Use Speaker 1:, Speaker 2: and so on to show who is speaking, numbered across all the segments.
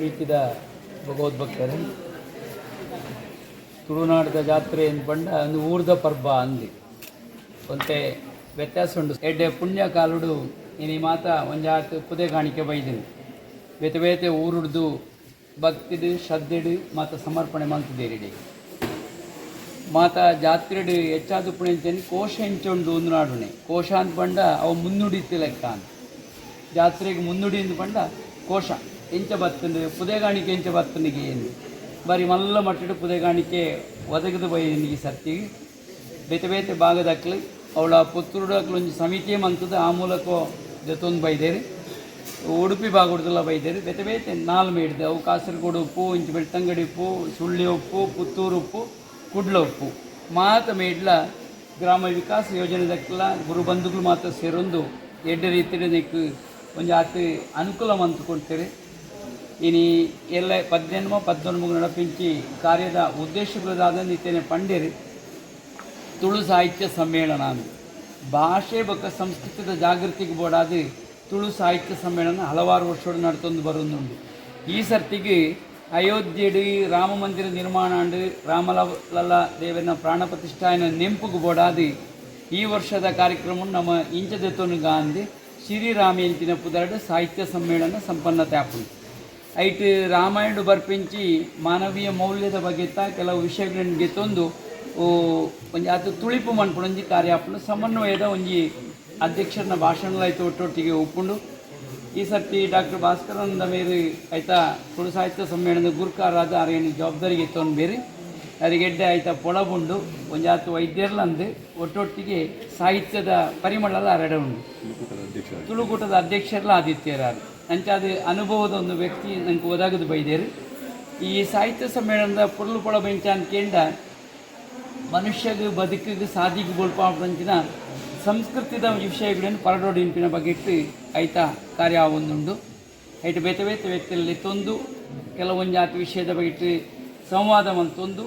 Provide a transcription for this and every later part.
Speaker 1: ಪ್ರೀತಿದ ಭಗವದ್ಭಕ್ತರೇ ತುಳುನಾಡದ ಜಾತ್ರೆ ಏನು ಪಂಡ ಒಂದು ಊರ್ದ ಪರ್ಬ ಅಂದಿ ಒಂತೆ ವ್ಯತ್ಯಾಸ ಉಂಡು ಎಡ್ಡೆ ಪುಣ್ಯ ಕಾಲುಡು ಇನಿ ಮಾತ ಒಂಜಾತ್ ಪುದೇ ಕಾಣಿಕೆ ಬೈದಿನಿ. ಬೇತೆ ಬೇತೆ ಊರುಡ್ದು ಭಕ್ತಿಡು ಶ್ರದ್ಧೆಡು ಮಾತ ಸಮರ್ಪಣೆ ಮಂತುದೇರಿಡಿ ಮಾತ ಜಾತ್ರೆಡು ಹೆಚ್ಚಾದ ಪುಣೆಂಚನಿ ಕೋಶ ಹೆಂಚುಂಡು ಒಂದು ನಾಡುನೆ ಕೋಶ ಅಂತ ಪಂಡ ಅವು ಮುನ್ನುಡಿತಿ ಲೆಕ್ಕ ಅಂತ. ಜಾತ್ರೆಗೆ ಮುನ್ನುಡಿ ಅಂತ ಪಂಡ ಕೋಶ. ಎಂಚ ಬತ್ತಂಡು, ಪುದೆಗಾಣಿಕೆ ಇಂಚ ಬತ್ತನಿಗೆ ಏನು? ಬರೀ ಮಲ್ಲ ಮಟ್ಟಿಡು ಪುದೇಗಾಣಿಕೆ ಒದಗದು ಬೈದಿನಿ ಈ ಸತ್ತಿ ಬೇತೆ ಬೇತೆ ಭಾಗದಾಕ್ಲಿ ಅವಳ ಪುತ್ತೂರಕ್ಲು ಒಂದು ಸಮಿತಿ ಮಂತದ, ಆ ಮೂಲಕ ಜೊತೊಂದು ಬೈದೇರಿ ಉಡುಪಿ ಭಾಗಡ್ದೆಲ್ಲ ಬೈದೇರಿ ಬೇತೆ ಬೇತೆ ನಾಲ್ ಮೇಡಿದೆ ಅವು ಕಾಸರಗೋಡು ಉಪ್ಪು, ಇಂಚು ಬೆಳ್ತಂಗಡಿ ಉಪ್ಪು, ಸುಳ್ಳಿ ಉಪ್ಪು, ಪುತ್ತೂರು ಉಪ್ಪು, ಕುಡ್ಲ ಉಪ್ಪು. ಮಾತ ಮೇಡ್ಲ ಗ್ರಾಮ ವಿಕಾಸ ಯೋಜನೆದಕ್ಕೆಲ್ಲ ಗುರು ಬಂಧುಗಳು ಮಾತ್ರ ಸೇರೊಂದು ಎಡ್ಡೆ ರೀತಿಯ ನೆಕ್ಕು ಒಂದು ಆತಿ ಅನುಕೂಲ ಮಂತ್ಕೊಳ್ತೇವೆ ಇನಿ ಎಲ್ಲ ಪದ್ಯನ್ಮ ಪದ್ನೊಂದು ನಡಪಿಂಚಿ ಕಾರ್ಯದ ಉದ್ದೇಶಗಳಾದ ನಿತ್ಯನೆ ಪಂಡೇರಿ. ತುಳು ಸಾಹಿತ್ಯ ಸಮ್ಮೇಳನ ಅಂದು. ಭಾಷೆ ಬೊಕ್ಕ ಸಂಸ್ಕೃತದ ಜಾಗೃತಿಗೆ ಬೋಡಾದ ತುಳು ಸಾಹಿತ್ಯ ಸಮ್ಮೇಳನ ಹಲವಾರು ವರ್ಷಗಳು ನಡ್ತೊಂದು ಬರೋದುಂಡು ಈ ಸರ್ತಿಗೆ ಅಯೋಧ್ಯೆಡು ರಾಮ ಮಂದಿರ ನಿರ್ಮಾಣ ಅಂಡು ರಾಮಲಲ್ಲ ದೇವನ ಪ್ರಾಣ ಪ್ರತಿಷ್ಠಾನ ನೆಂಪುಗೆ ಬೋಡಾದು ಈ ವರ್ಷದ ಕಾರ್ಯಕ್ರಮ ನಮ್ಮ ಇಂಚದೆತ್ತೊನು ಗಾಂಧಿ ಶ್ರೀರಾಮಿ ಎಂಚಿನ ಪುದರ್ಡು ಸಾಹಿತ್ಯ ಸಮ್ಮೇಳನ ಸಂಪನ್ನತೆ ಆಪುಂಡು ಐಟ್ ರಾಮಾಯಣ ಬರ್ಪಿಂಚಿ ಮಾನವೀಯ ಮೌಲ್ಯದ ಬಗ್ಗೆ ಕೆಲವು ವಿಷಯಗಳನ್ನು ತಂದು ಒಂಜಿ ಅದು ತುಳಿಪು ಮನ್ಪುಡು ಒಂಜಿ ಕಾರ್ಯ ಆಪುಂಡು ಸಮನ್ವಯದ ಒಂಜಿ ಅಧ್ಯಕ್ಷರನ್ನ ಭಾಷಣ ಆಯ್ತು ಒಟ್ಟೊಟ್ಟಿಗೆ ಒಪ್ಪುಂಡು ಈ ಸರ್ತಿ ಡಾಕ್ಟರ್ ಭಾಸ್ಕರಾನಂದ ಮೇರಿ ಆಯ್ತಾ ತುಳು ಸಾಹಿತ್ಯ ಸಮ್ಮೇಳನದ ಗುರುಕಾರಾದ ಅರೇನು ಜವಾಬ್ದಾರಿಗೆ ತೊಂದು ಬೇರೆ ಅರಿಗೆಡ್ಡೆ ಆಯ್ತಾ ಪೊಳಬುಂಡು ಒಂಜಾತು ವೈದ್ಯರ್ಲಂದು ಒಟ್ಟೊಟ್ಟಿಗೆ ಸಾಹಿತ್ಯದ ಪರಿಮಳಲ ಹರಡ ಉಂಡು ತುಳುಕೂಟದ ಅಧ್ಯಕ್ಷರಲ್ಲ ಆದಿತ್ಯರಾರು. ಅಂಚಾದ ಅನುಭವದ ಒಂದು ವ್ಯಕ್ತಿ ನನಗೆ ಒದಗದು ಬೈದೇರು. ಈ ಸಾಹಿತ್ಯ ಸಮ್ಮೇಳನದ ಪೊರ್ಲು ಪೊಳ ಬೆಂಚ ಕೇಂದ್ರ ಮನುಷ್ಯಗೆ ಬದುಕಿಗೆ ಸಾಧಿಗೆ ಬೋಲ್ಪಾಂಚಿನ ಸಂಸ್ಕೃತಿದ ವಿಷಯಗಳನ್ನು ಪರಡೋಡಿಂಪಿನ ಬಗ್ಗೆ ಇಟ್ಟು ಆಯ್ತಾ ಕಾರ್ಯ ಒಂದುಂಡು. ಐಟು ಬೇತೆ ಬೇತೆ ವ್ಯಕ್ತಿಯಲ್ಲಿ ತೊಂದು, ಕೆಲವೊಂದು ಜಾತಿ ವಿಷಯದ ಬಗ್ಗೆ ಇಟ್ಟು ಸಂವಾದ ತೊಂದು,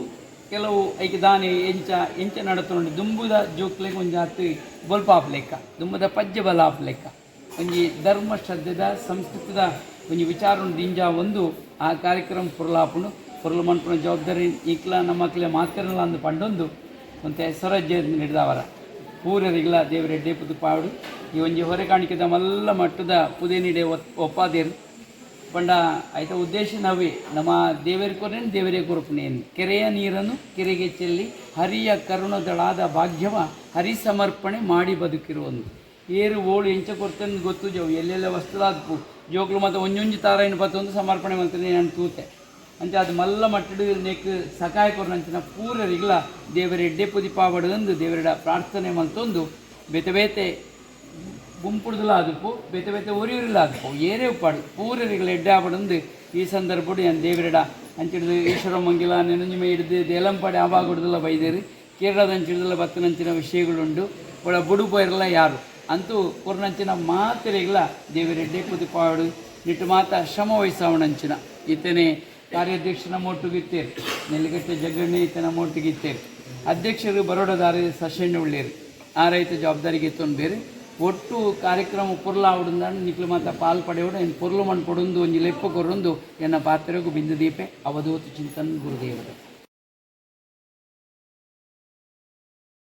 Speaker 1: ಕೆಲವು ಐಕೆ ದಾನಿ ಎಂಚ ಎಂಚ ನಡತೊಂಡು ದುಂಬುದ ಜೋಕ್ಲೆಗೆ ಒಂದು ಜಾತಿ ಬೊಲ್ಪಾಪ್ ಲೆಕ್ಕ ದುಂಬದ ಪಜ್ಜೆ ಬಲಾಪ್ ಲೆಕ್ಕ ಒಂಜಿ ಧರ್ಮ ಶ್ರದ್ಧೆದ, ಸಂಸ್ಕೃತದ ಒಂಜಿ ವಿಚಾರ ದಿಂಜ ಒಂದು ಆ ಕಾರ್ಯಕ್ರಮ ಪುರ್ಲಾಪುನು ಪುರಲ ಮನ್ಪುನ ಜವಾಬ್ದಾರಿ ಈಕ್ಲ ನಮ್ಮ ಮಕ್ಕಳ ಮಾತಿರಲ್ಲ ಅಂದು ಪಂಡೊಂದು. ಒಂತೆ ಸ್ವರಾಜ್ಯ ನಡೆದವರ ಪೂರರಿಗ್ಲ ದೇವರೆಡ್ಡೆ ಪುದು ಪಾಡು. ಈ ಒಂಜಿ ಹೊರೆ ಕಾಣಿಕೆದ ಮಲ್ಲ ಮಟ್ಟದ ಪುದೇನಿಡೆ ನೀಡೆ ಒಪ್ಪಾದೇರು. ಪಂಡ ಆಯ್ತ ಉದ್ದೇಶ ನಾವೇ, ನಮ್ಮ ದೇವರ ಕೊರೇನು ದೇವರೇ ಕೊರಪನೇನು. ಕೆರೆಯ ನೀರನ್ನು ಕೆರೆಗೆ ಚೆಲ್ಲಿ ಹರಿಯ ಕರುಣದಳಾದ ಭಾಗ್ಯವ ಹರಿ ಸಮರ್ಪಣೆ ಮಾಡಿ ಬದುಕಿರುವನು. ಏರು, ಓಳು, ಎಂಚ ಕೊಡ್ತೇನೆ ಗೊತ್ತು ಜವು ಎಲ್ಲೆಲ್ಲ ವಸ್ತುಲಾದ್ಪು ಜೋಕ್ಲು ಮತ್ತು ಒಂಜೊಂಜಿ ಏನು ಪತ್ತೊಂದು ಸಮರ್ಪಣೆ ಮಾಡ್ತೇನೆ ನಾನು ತೂತೆ. ಅಂಚ ಅದು ಮಲ್ಲ ಮಟ್ಟಡು ನೆಕ್ ಸಕಾಯ ಕೊರನಂಚಿನ ಪೂರರಿಗ್ಲ ದೇವರ ಎಡ್ಡೆ ಪುದಿ ಪಾವಡಂದು ದೇವರ ಪ್ರಾರ್ಥನೆ ಮಂತೊಂದು ಬೇತೆ ಬೇತೆ ಗುಂಪುಡ್ದಲ ಆದುಪ್ಪು ಬೇತೆ ಬೇತೆ ಒರಿಯೂರಿಲ್ಲ ಆದುಪ್ಪು ಏರೇ ಉಪ್ಪಾಡು. ಪೂರರಿಗಳ ಎಡ್ಡೆ ಆಬಡಂದು ಈ ಸಂದರ್ಭಡು ನಾನು ದೇವರಿಡ ಅಂಚಿಡ್ದು ಈಶ್ವರ ಮಂಗಿಲ ನೆನಂಜಿಮೆ ಹಿಡಿದು ದೇಲಂಪಾಡಿ ಆವಾಗುಡ್ದಲ್ಲ ಬೈದೇರಿ, ಕೇರಳದ ಅಂಚಿಡ್ದಲ್ಲ ಬತ್ತನಂಚಿನ ವಿಷಯಗಳುಂಡು ಒಳ ಬುಡು ಪೋಯಿರಲ್ಲ ಯಾರು. ಅಂತೂ ಕೊರ್ನಂಚಿನ ಇಲ್ಲ ಪುದಿ ಪಾಡು ನಿಟ್ಟು ಮಾತ ಶ್ರಮ ವಹಿಸವಣಂಚಿನ. ಈತನೇ ಕಾರ್ಯಾಧ್ಯಕ್ಷನ ಮೊಟ್ಟುಗಿತ್ತೇರು ನೆಲಗಟ್ಟೆ ಜಗಣ್ಣೆ ಈತನ ಮೊಟ್ಟಿಗಿತ್ತೇರು ಅಧ್ಯಕ್ಷರು ಬರೋಡದಾರಿ ಸಶಣ್ಣ ಉಳ್ಳೇರಿ ಆ ರೈತ ಜವಾಬ್ದಾರಿಗೆ ಎತ್ತೊಂದು ಒಟ್ಟು ಕಾರ್ಯಕ್ರಮ ಪುರ್ಲ ಆವಡಿಂದ ನಿಕ್ಲು ಮಾತ ಪಾಲ್ ಪಡೆಯೋಡು ಪುರ್ಲು ಮಣ್ಣು ಕೊಡೊಂದು, ಒಂಜಿ ಲೆಪ್ಪ ಕೊರೊಂದು ಎನ್ನ ಪಾತ್ರೆಗೂ ಬಿಂದು ದೀಪೆ, ಅವಧೂತು ಚಿಂತನ್ ಗುರುದೇವರು.